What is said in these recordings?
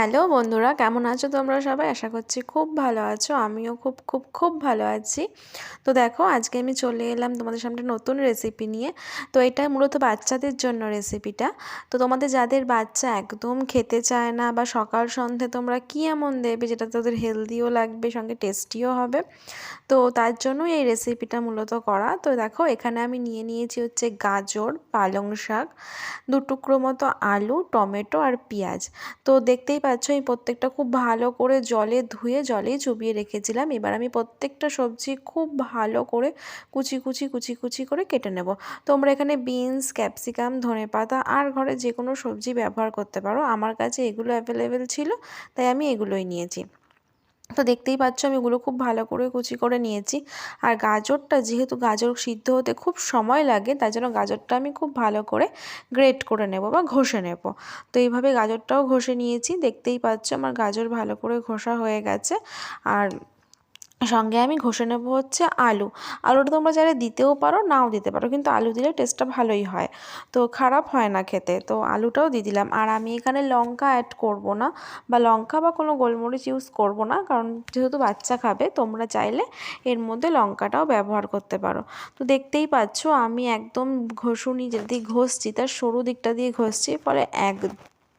Hello বন্ধুরা, কেমন আছো তোমরা সবাই? আশা করছি খুব ভালো আছো। আমিও খুব খুব খুব ভালো আছি। তো দেখো, আজকে আমি চলে এলাম তোমাদের সামনে নতুন রেসিপি নিয়ে। তো এটা মূলত বাচ্চাদের জন্য রেসিপিটা তো তোমাদের যাদের বাচ্চা একদম খেতে চায় না বা সকাল সন্ধে তোমরা কী এমন দেবে যেটা তোদের হেলদিও লাগবে, সঙ্গে টেস্টিও হবে? তো তার জন্য এই রেসিপিটা মূলত করা। তো দেখো, এখানে আমি নিয়ে নিয়েছি হচ্ছে গাজর, পালং শাক দু টুকরো মতো আলু, টমেটো আর পেঁয়াজ। তো দেখতেই পাচ্ছ এই প্রত্যেকটা খুব ভালো করে জলে ধুয়ে, জলেই চুবিয়ে রেখেছিলাম। এবার আমি প্রত্যেকটা সবজি খুব ভালো করে কুচি কুচি কুচি কুচি করে কেটে নেব। তোমরা এখানে বিনস, ক্যাপসিকাম ধনে পাতা আর ঘরে যে কোনো সবজি ব্যবহার করতে পারো। আমার কাছে এগুলো অ্যাভেলেবেল ছিল, তাই আমি এগুলোই নিয়েছি। তো দেখতেই পাচ্ছ আমি ওগুলো খুব ভালো করে কুচি করে নিয়েছি। আর গাজরটা যেহেতু গাজর সিদ্ধ হতে খুব সময় লাগে, তাই জন্য গাজরটা আমি খুব ভালো করে গ্রেট করে নেব বা ঘষে নেব। তো এইভাবে গাজরটাও ঘষে নিয়েছি, দেখতেই পাচ্ছ আমার গাজর ভালো করে ঘষা হয়ে গেছে। আর সঙ্গে আমি ঘষে নেব হচ্ছে আলু। আলুটা তোমরা চাইলে দিতেও পারো, নাও দিতে পারো, কিন্তু আলু দিলে টেস্টটা ভালোই হয়। তো খারাপ হয় না খেতে, তো আলুটাও দিয়ে দিলাম। আর আমি এখানে লঙ্কা অ্যাড করব না, বা লঙ্কা বা কোনো গোলমরিচ ইউজ করব না, কারণ যেহেতু বাচ্চা খাবে, তোমরা চাইলে এর মধ্যে লঙ্কাটাও ব্যবহার করতে পারো। তো দেখতেই পাচ্ছ, আমি একদম ঘষুনি যদি ঘষছি, তার সরু দিকটা দিয়ে ঘষছি, ফলে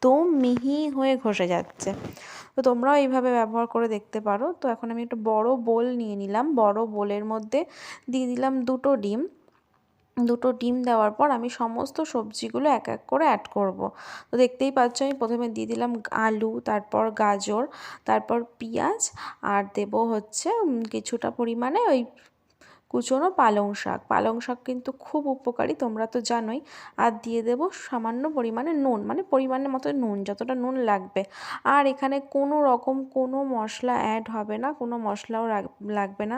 একদম মিহি হয়ে ঘষে যাচ্ছে। তো তোমরাও এইভাবে ব্যবহার করে দেখতে পারো। তো এখন আমি একটা বড় বোল নিয়ে নিলাম। বড় বোলের মধ্যে দিয়ে দিলাম দুটো ডিম। দুটো ডিম দেওয়ার পর আমি সমস্ত সবজিগুলো এক এক করে অ্যাড করব। তো দেখতেই পাচ্ছ, আমি প্রথমে দিয়ে দিলাম আলু, তারপর গাজর, তারপর পেঁয়াজ, আর দেব হচ্ছে কিছুটা পরিমাণে ওই কুচনো পালং শাক। পালং শাক কিন্তু খুব উপকারী, তোমরা তো জানোই। আর দিয়ে দেবো সামান্য পরিমাণে নুন মানে পরিমাণের মতো নুন, যতটা নুন লাগবে। আর এখানে কোনো রকম কোনো মশলা অ্যাড হবে না, কোনো মশলাও লাগবে না।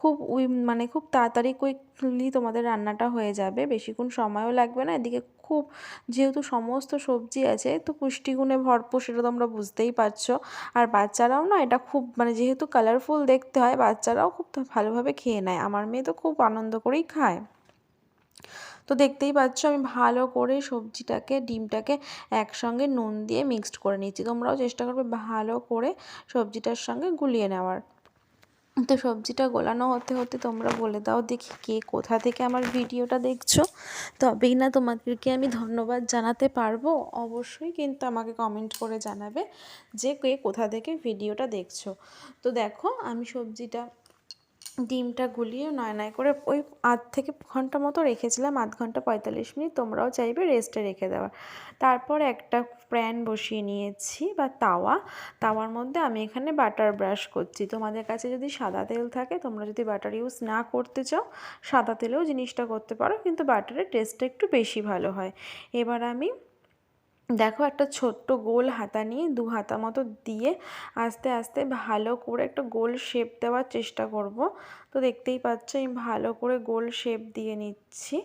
খুব উই মানে খুব তাড়াতাড়ি কুইকলি তোমাদের রান্নাটা হয়ে যাবে, বেশিক্ষণ সময়ও লাগবে না। এদিকে খুব যেহেতু সমস্ত সবজি আছে, তো পুষ্টিগুণে ভরপুর, সেটা তোমরা বুঝতেই পারছ। আর বাচ্চারাও না, এটা খুব মানে যেহেতু কালারফুল দেখতে হয়, বাচ্চারাও খুব ভালোভাবে খেয়ে নেয়। আমার মেয়ে তো খুব আনন্দ করেই খায়। তো দেখতেই পাচ্ছ আমি ভালো করে সবজিটাকে, ডিমটাকে একসঙ্গে নুন দিয়ে মিক্সড করে নিচ্ছি। তোমরাও চেষ্টা করবে ভালো করে সবজিটার সঙ্গে গুলিয়ে নেওয়ার। তো সবজিটা গোলানো হতে হতে তোমরা বলে দাও দেখি কে কোথা থেকে আমার ভিডিওটা দেখছ। তবেই না তোমাদেরকে আমি ধন্যবাদ জানাতে পারব। অবশ্যই কিন্তু আমাকে কমেন্ট করে জানাবে যে কে কোথা থেকে ভিডিওটা দেখছ। তো দেখো আমি সবজিটা ডিমটা গুলিয়ে নয় নয় করে ওই আধ থেকে ঘণ্টা মতো রেখেছিলাম, আধ ঘণ্টা পঁয়তাল্লিশ মিনিট, তোমরাও চাইবে রেস্টে রেখে দেওয়া তারপর একটা প্যান বসিয়ে নিয়েছি বা তাওয়া। তাওয়ার মধ্যে আমি এখানে বাটার ব্রাশ করছি। তোমাদের কাছে যদি সাদা তেল থাকে, তোমরা যদি বাটার ইউজ না করতে চাও, সাদা তেলেও জিনিসটা করতে পারো, কিন্তু বাটারের টেস্টটা একটু বেশি ভালো হয়। এবার আমি দেখো একটা ছোট্ট গোল হাতা নিয়ে দু হাতা মতো দিয়ে আস্তে আস্তে ভালো করে একটা গোল শেপ দেওয়ার চেষ্টা করব। তো দেখতেই পাচ্ছ আমি ভালো করে গোল শেপ দিয়ে নিচ্ছি।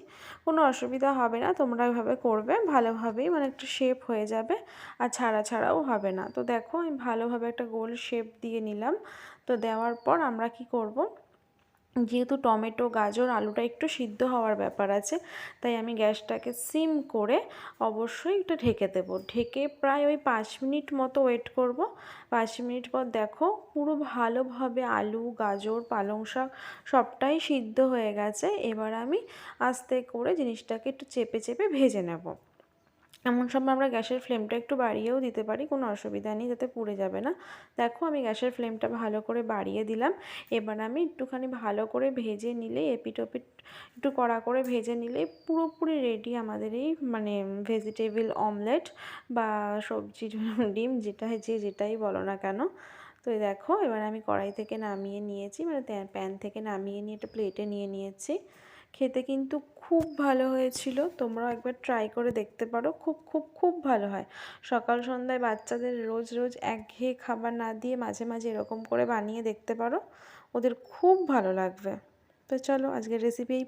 কোনো অসুবিধা হবে না, তোমরা এভাবে করবে, ভালোভাবেই মানে একটা শেপ হয়ে যাবে আর ছাড়া ছাড়াও হবে না। তো দেখো আমি ভালোভাবে একটা গোল শেপ দিয়ে নিলাম। তো দেওয়ার পর আমরা কি করব? যেহেতু টমেটো, গাজর, আলুটা একটু সিদ্ধ হওয়ার ব্যাপার আছে, তাই আমি গ্যাসটাকে সিম করে অবশ্যই একটু ঢেকে দেবো। ঢেকে প্রায় ওই পাঁচ মিনিট মতো ওয়েট করব। পাঁচ মিনিট পর দেখো পুরো ভালোভাবে আলু, গাজর, পালং শাক সবটাই সিদ্ধ হয়ে গেছে। এবার আমি আস্তে করে জিনিসটাকে একটু চেপে চেপে ভেজে নেব। এমন সময় আমরা গ্যাসের ফ্লেমটা একটু বাড়িয়েও দিতে পারি, কোনো অসুবিধা নেই, যাতে পুড়ে যাবে না। দেখো, আমি গ্যাসের ফ্লেমটা ভালো করে বাড়িয়ে দিলাম। এবার আমি একটুখানি ভালো করে ভেজে নিলে এপিট ওপিট একটু কড়া করে ভেজে নিলে, পুরোপুরি রেডি আমাদের এই মানে ভেজিটেবিল অমলেট বা সবজি ডিম, যেটা যে যেটাই বলো না কেন। তো দেখো, এবার আমি কড়াই থেকে নামিয়ে নিয়েছি মানে প্যান থেকে নামিয়ে নিয়ে একটা প্লেটে নিয়ে নিয়েছি। খেতে কিন্তু খুব ভালো হয়েছিল। তোমরাও একবার ট্রাই করে দেখতে পারো। খুব খুব খুব ভালো হয়। সকাল সন্ধ্যায় বাচ্চাদের রোজ রোজ একঘেয়ে খাবার না দিয়ে মাঝে মাঝে এরকম করে বানিয়ে দেখতে পারো। ওদের খুব ভালো লাগবে। তো চলো, আজকের রেসিপি এই